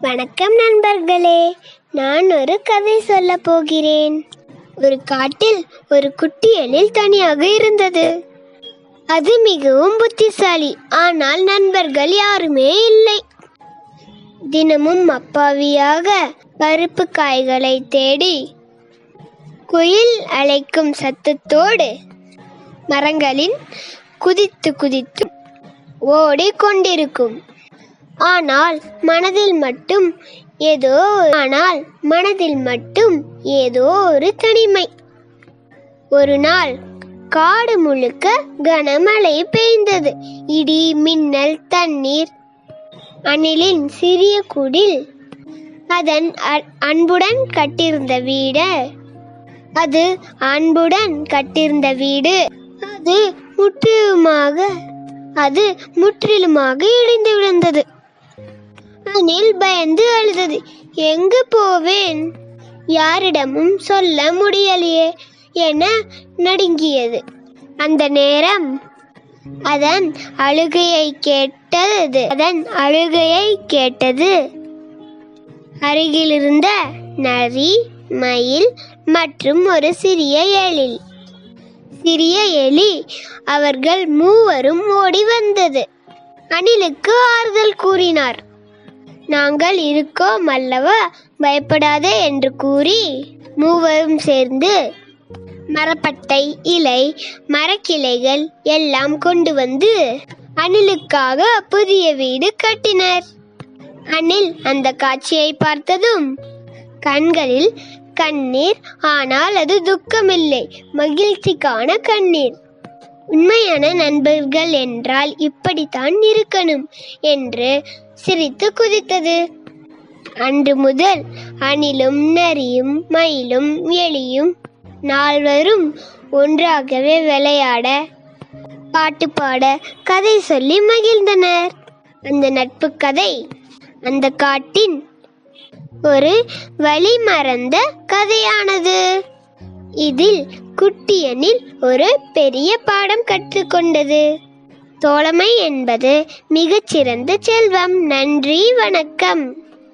வணக்கம் நண்பர்களே நான் ஒரு கதை சொல்ல போகிறேன். ஒரு காட்டில் ஒரு குட்டி எழில் தனியாக இருந்தது. அது மிகவும் புத்திசாலி ஆனால் நண்பர்கள் யாருமே இல்லை. தினமும் அப்பாவியாக பருப்பு காய்களை தேடி குயில் அழைக்கும் சத்தத்தோடு மரங்களின் குதித்து குதித்து ஓடிக்கொண்டிருக்கும். ஆனால் மனதில் மட்டும் ஏதோ ஆனால் மனதில் மட்டும் ஏதோ ஒரு தனிமை. ஒரு நாள் காடு முழுக்க கனமழை பெய்ந்தது. இடி மின்னல் தண்ணீர். அணிலின் சிறிய குடில் அதன் அன்புடன் கட்டியிருந்த வீடு. அது அன்புடன் கட்டியிருந்த வீடு. அது முற்றிலுமாக அது முற்றிலுமாக இடிந்து விழுந்தது. அனில் பயந்து அழுதது. எங்கு போவேன்? யாரிடமும் சொல்ல முடியலையே என நடுங்கியது. அந்த நேரம் அதன் அழுகையை கேட்டது அதன் அழுகையை கேட்டது. அருகிலிருந்த நரி மயில் மற்றும் ஒரு சிறிய எழில். சிறிய எலி அவர்கள் மூவரும் ஓடி வந்தது. அணிலுக்கு ஆறுதல் கூறினார். நாங்கள் இருக்கோம் அல்லவா? பயப்படாதே என்று கூறி மூவரும் சேர்ந்து மரப்பட்டை இலை மரக்கிளைகள் எல்லாம் கொண்டு வந்து அணிலுக்காக புதிய வீடு கட்டினர். அணில் அந்த காட்சியை பார்த்ததும் கண்களில் கண்ணீர். ஆனால் அது துக்கமில்லை மகிழ்ச்சிக்கான கண்ணீர். உண்மையான நண்பர்கள் என்றால் இப்படித்தான் இருக்கணும் என்று சிரித்து குதித்தது. அன்று முதல் அணிலும் நரியும் மயிலும் எலியும் நால்வரும் ஒன்றாகவே விளையாட பாட்டு பாட கதை சொல்லி மகிழ்ந்தனர். அந்த நட்பு கதை அந்த காட்டின் ஒரு வழி மறந்த கதையானது. இதில் குட்டியனில் ஒரு பெரிய பாடம் கற்றுக்கொண்டது. தோழமை என்பது மிகச்சிறந்த செல்வம். நன்றி வணக்கம்.